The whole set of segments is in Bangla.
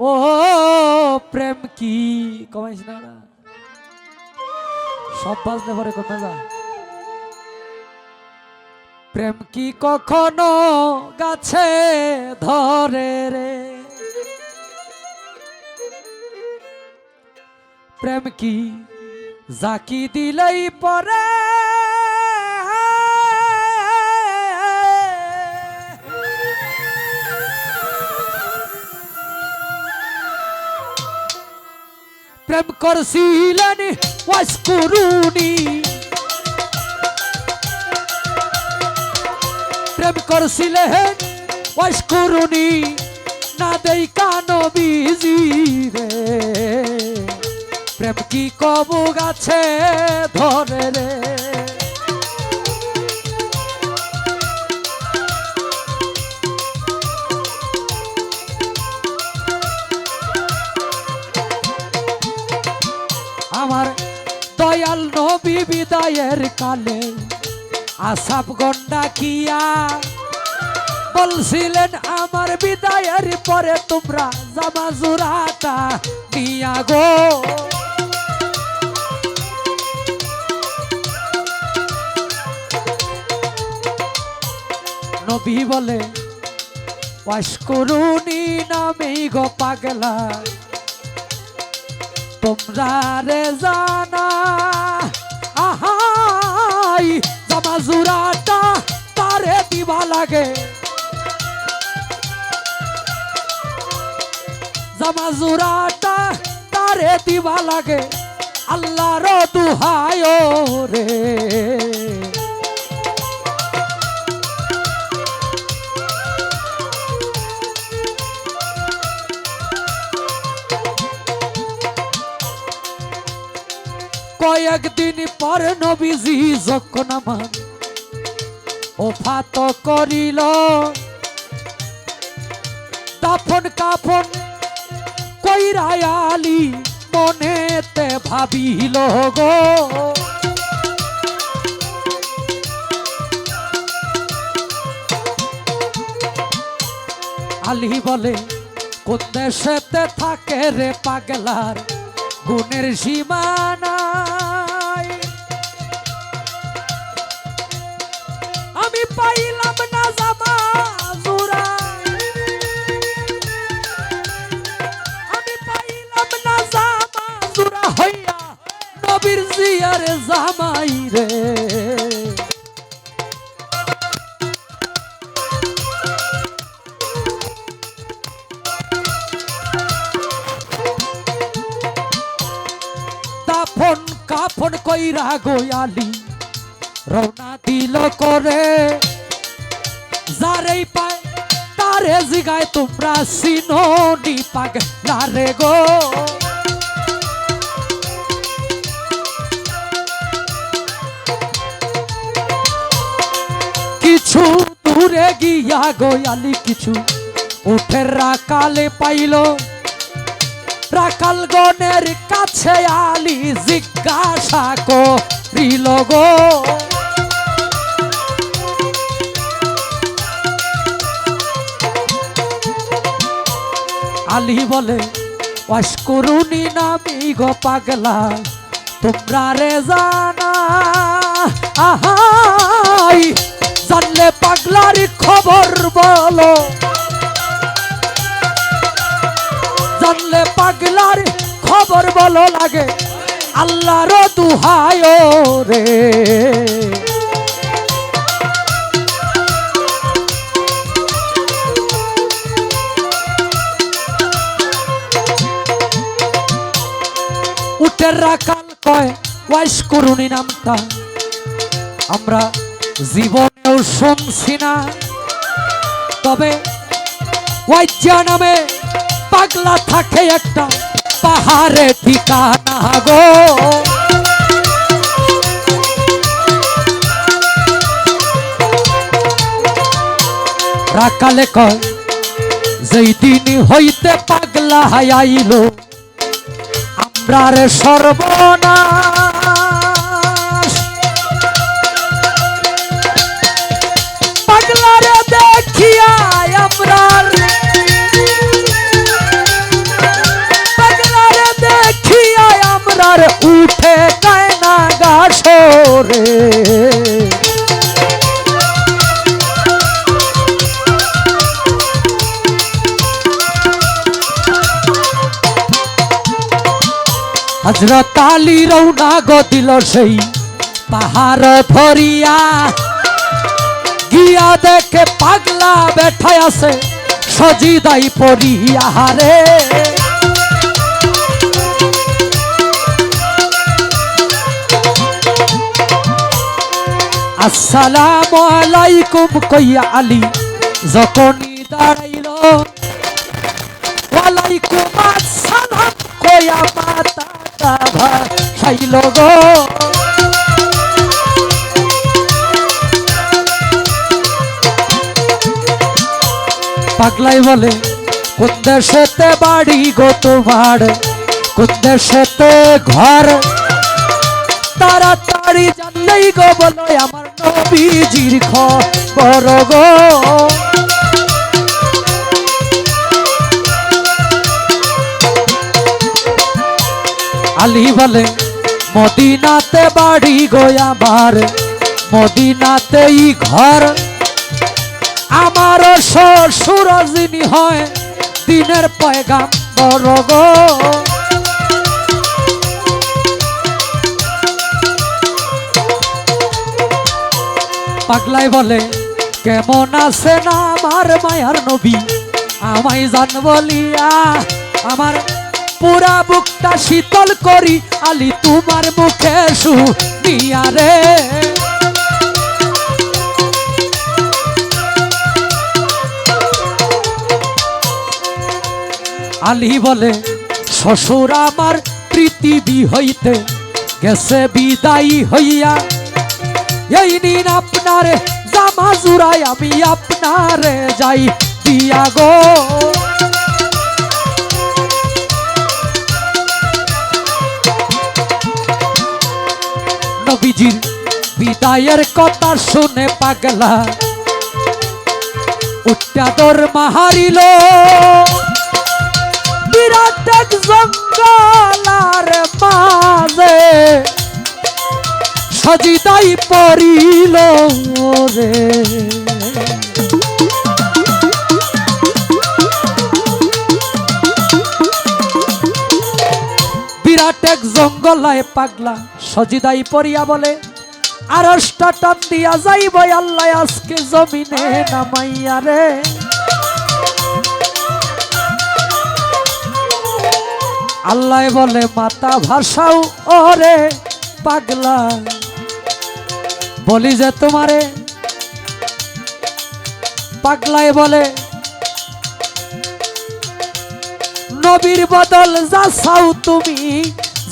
ও প্রেম কি? কমাইস না? সব বাজলে পরে কোথা যা প্রেম কি কখনো গাছে ধরে রে? প্রেম কি জাকি দিলেই পরে? প্রেম করছিলেন ওয়াসকুরুনি প্রেম করছিলেন ওয়াসকুরুনি না দেই কানো বিজি রে। প্রেম কি কব গাছে ধরে রে? দয়াল নবী বিদায়ের কালে আসাব গন্ডা কিয়া বলছিলেন, আমার বিদায়ের পরে তোমরা জামা জুরাটা নিয়া গো। নবী বলে ওয়াশ করুনি নামেই গো পাগলা। তোমরা রে জানা। আহাই, জামা জুরাটা তারে দিবা লাগে। জামা জুরাটা তারে দিবা লাগে। আল্লাহর দুহায় রে কয়েকদিন পর নবীজি যখন আমার ওফাত করিল, দাফন কাফন কইরায়ালি মনেতে ভাবিল, গো, আলী বলে কোন দেশেতে থাকে রে পাগলার গুণের সীমানায় আমি পাইলাম না জামা জোড়া। আমি পাইলাম না জামা জোড়া হইয়া নবীর জিয়ার জামাই রে। দাফন কাফন কইরা গোয়ালি। রওনা দিল করে। যারেই পায়, তারে জিগায় তোমরা সিনোনি পাগ লারে গো। কিছু দূরে গিয়া গোয়ালি কিছু উঠে রাকালে পাইলো। রাখাল গণের কাছে আলি জিজ্ঞাসা করিল গো। আলী বলে অস্করুনি নামি গো পাগলা, তোমরা রে জানা আহাই জানলে পাগলার খবর বলো। জানলে পাগলার খবর বলো লাগে, আল্লাহর দুহায় রে। উটের রাখাল কয় ওয়াইস করুনি নামটা আমরা জীবনেও শুনছি না। তবে ওয়াইজা নামে পাগলা থাকে একটা পাহাড়ে ঠিকানা গো। রাকালে কয়, যেই দিন হইতে পাগলা আবরার সর্বনাশ। পাগলারে দেখিয়া আবরার পাগলারে দেখিয়া আবরার উঠে কায়না গাছরে হজরত আলী রৌনা গদিল সেই পাহাড় ধরিয়া গিয়া দেখে পাগলা বেঠায় আছে, সজিদাই পড়িয়া রে আসসালামু আলাইকুম কইয়া আলী, যখনই দাঁড়াইল ভাসাইল গো। পাগলাই বলে, কোন দেশেতে বাড়ি গো তোমার? কোন দেশেতে ঘর? তাড়াতাড়ি জানলেই গো বলো, আমার নবীজির খবর গো। আলী বলে মদিনাতে বাড়ি আমার মদিনাতেই ঘর। আমার শ্বশুর যিনি হয়, দিনের পয়গাম বড় পাগলাই বলে, কেমন আছে না আমার মায়ার নবী? আমায় জান বলিয়া, আমার পুরা বুকটা শীতল করি, আলি তোমার মুখে সু দিয়া আলী বলে, শ্বশুর আমার পৃথিবী হইতে গেছে বিদায়ী হইয়া। এই নিন আপনার, জামা জুড়াই আমি আপনারে যাই দিয়া গো। নবীজির বিদায়ের কথা শুনে পাগলা। উত্যাদর মাহারিল। বিরাট এক জঙ্গলার মাঝে। সজিদাই পড়িল রে বিরাট এক জঙ্গলায় পাগলা। সজিদাই পড়িয়া বলে আরসটা টান দিয়া যাইব আল্লাহ আজকে জমিনে নামাইয়া রে। আল্লাহ বলে, মাতা ভাষাও ওরে পাগলা। বলি যে তোমারে। পাগলায় বলে, নবীর বদল যা চাও তুমি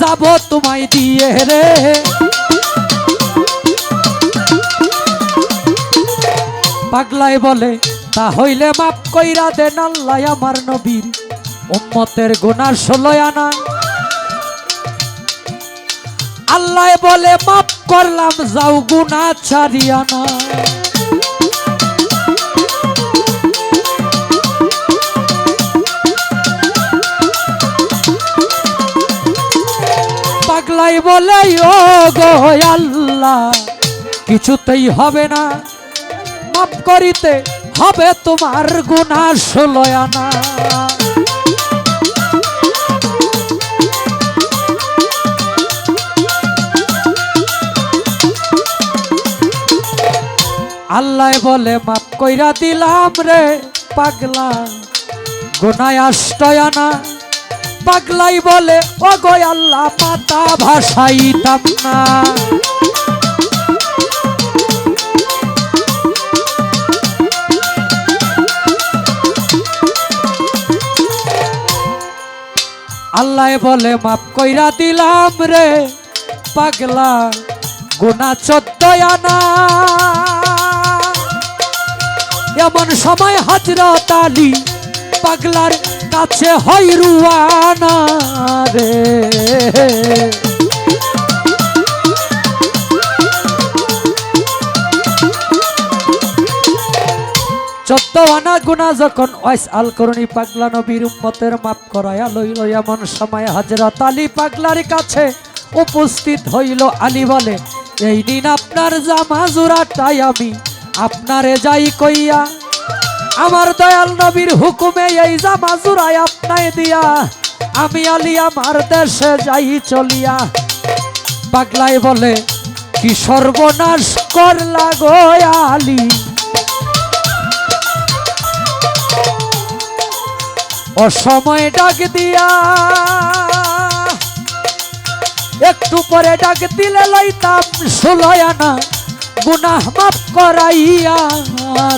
যাব তোমায় দিয়ে রে। পাগলায় বলে, তা হইলে মাপ কইরা দেন আল্লাহ আমার নবীর উম্মতের গুনাহ ষোলোয় আনা। আল্লাহ বলে মাপ করলাম, যাও গুনা ছাড়িয়া না পাগলাই বলে ও আল্লাহ, কিছুতেই হবে না। মাপ করিতে হবে তোমার গুণা আনা। আল্লাহ বলে মাপ কইরা দিলাম রে পাগলা, গোনায় আষ্টয়ানা পাগলাই বলে ও গো আল্লাহ মাতা ভাসাইতাম না। আল্লাহ বলে মাপ কইরা দিলাম রে পাগলা গুনা চোদ্দয়ানা এমন সময় হাজরত আলী পাগলার কাছে হয় রুয়ানা রে। চোদ্দ আনা গুনা যখন ওয়াইস আল করণী পাগলা নবীর উম্মতের মাপ করায়া লইল, এমন সময় হজরত আলী পাগলার কাছে উপস্থিত হইল আলী বলে, এই নিন আপনার জামা জোড়াটাই আমি, আপনারে যাই কইয়া আমার দয়াল নবীর হুকুমে এই জামা জোড়াই আপনায় দিয়া, আমি আলী আমার দেশে যাই চলিয়া। পাগলাই বলে, কি সর্বনাশ করলা গো আলী? অসময় ডাক দিয়া, একটু পরে ডাক দিলে লইতাম ষোলয় আনা গুনাহ মাফ করাইয়া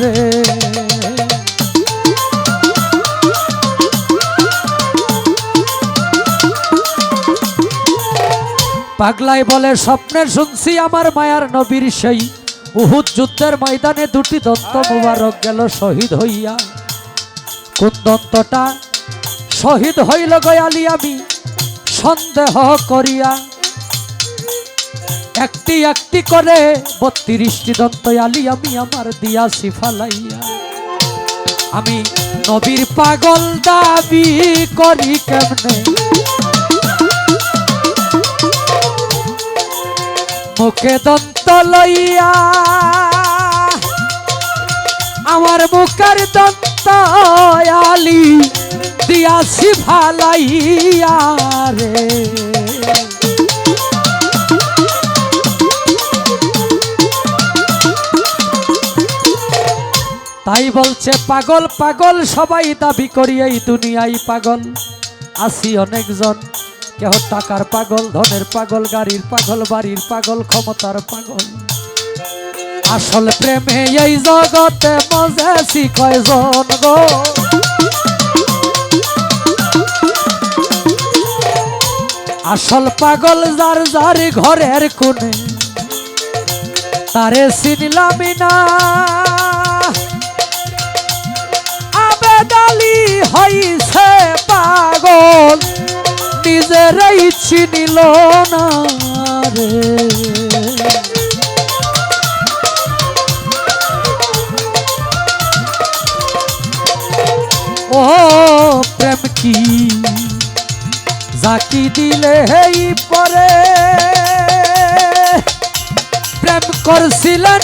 রে। পাগলাই বলে স্বপ্নে শুনছি আমার মায়ার নবীর সেই। উহুদ যুদ্ধের ময়দানে দুটি দন্ত মুবারক গেল শহীদ হইয়া। কোন দন্তটা? শহীদ হইল গয়ালি আমি সন্দেহ করিয়া। একটি একটি করে বত্রিশটি দন্ত আলি আমি আমার দিয়াছি ফালাইয়া আমি নবীর পাগল দাবি করি কেমনে? মুখে দন্ত লইয়া, আমার মুখের দন্ত আলি দিয়াছি ভালাইয়া রে। তাই বলছে, পাগল পাগল, সবাই দাবি করি এই দুনিয়াই পাগল। আসি অনেকজন। কেহ টাকার পাগল, ধনের পাগল, গাড়ির পাগল, বাড়ির পাগল, ক্ষমতার পাগল। আসল প্রেমে এই জগতে মজেছি কয়জন গো। আসল পাগল যার যার ঘরের কোণে, তারে চিনলামি না। নিজেরাই চিনিল না রে। ও প্রেম কি জাকি দিলে হেই পরে? প্রেম করছিলেন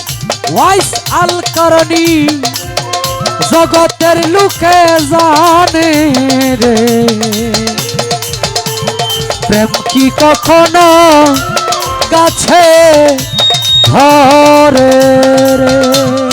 ওয়াইস আল করণী, জগতের লোকে জানে রে। প্রেম কি কখনো গাছে ধরে রে?